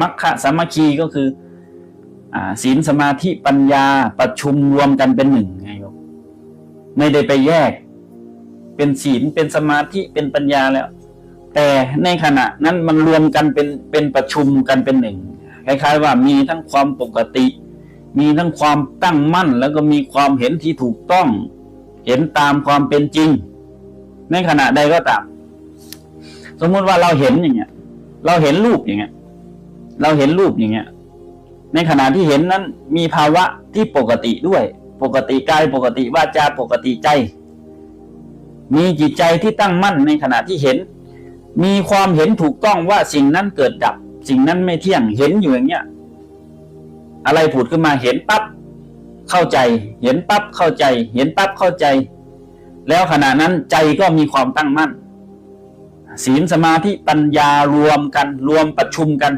มัคคะสามัคคีก็คือศีลสมาธิปัญญาประชุมรวมกันเป็นหนึ่งไงโยมไม่ได้ไปแยก เป็นศีลเป็นสมาธิเป็นปัญญาแล้ว แต่ในขณะนั้นมันรวมกันเป็นเป็นประชุมกันเป็นหนึ่งคล้ายๆว่ามีทั้งความปกติ มีทั้งความตั้งมั่น แล้วก็มีความเห็นที่ถูกต้อง เห็นตามความเป็นจริง ในขณะใดก็ตาม สมมุติว่าเราเห็นอย่างเงี้ย เราเห็นรูปอย่างเงี้ย เราเห็นรูปอย่างเงี้ย ในขณะที่เห็นนั้นมีภาวะที่ปกติด้วย ปกติกายปกติวาจาปกติใจ มีจิตใจที่ตั้งมั่นในขณะที่เห็น มีความเห็นถูกต้องว่าสิ่งนั้นเกิดดับ สิ่งนั้นไม่เที่ยงเห็นอยู่อย่างเงี้ย อะไรผุดขึ้นมาเห็นปั๊บเข้าใจ เห็นปั๊บเข้าใจ เห็นปั๊บเข้าใจ แล้วขณะนั้นใจก็มีความตั้งมั่นศีลสมาธิปัญญารวมกัน รวมประชุมกัน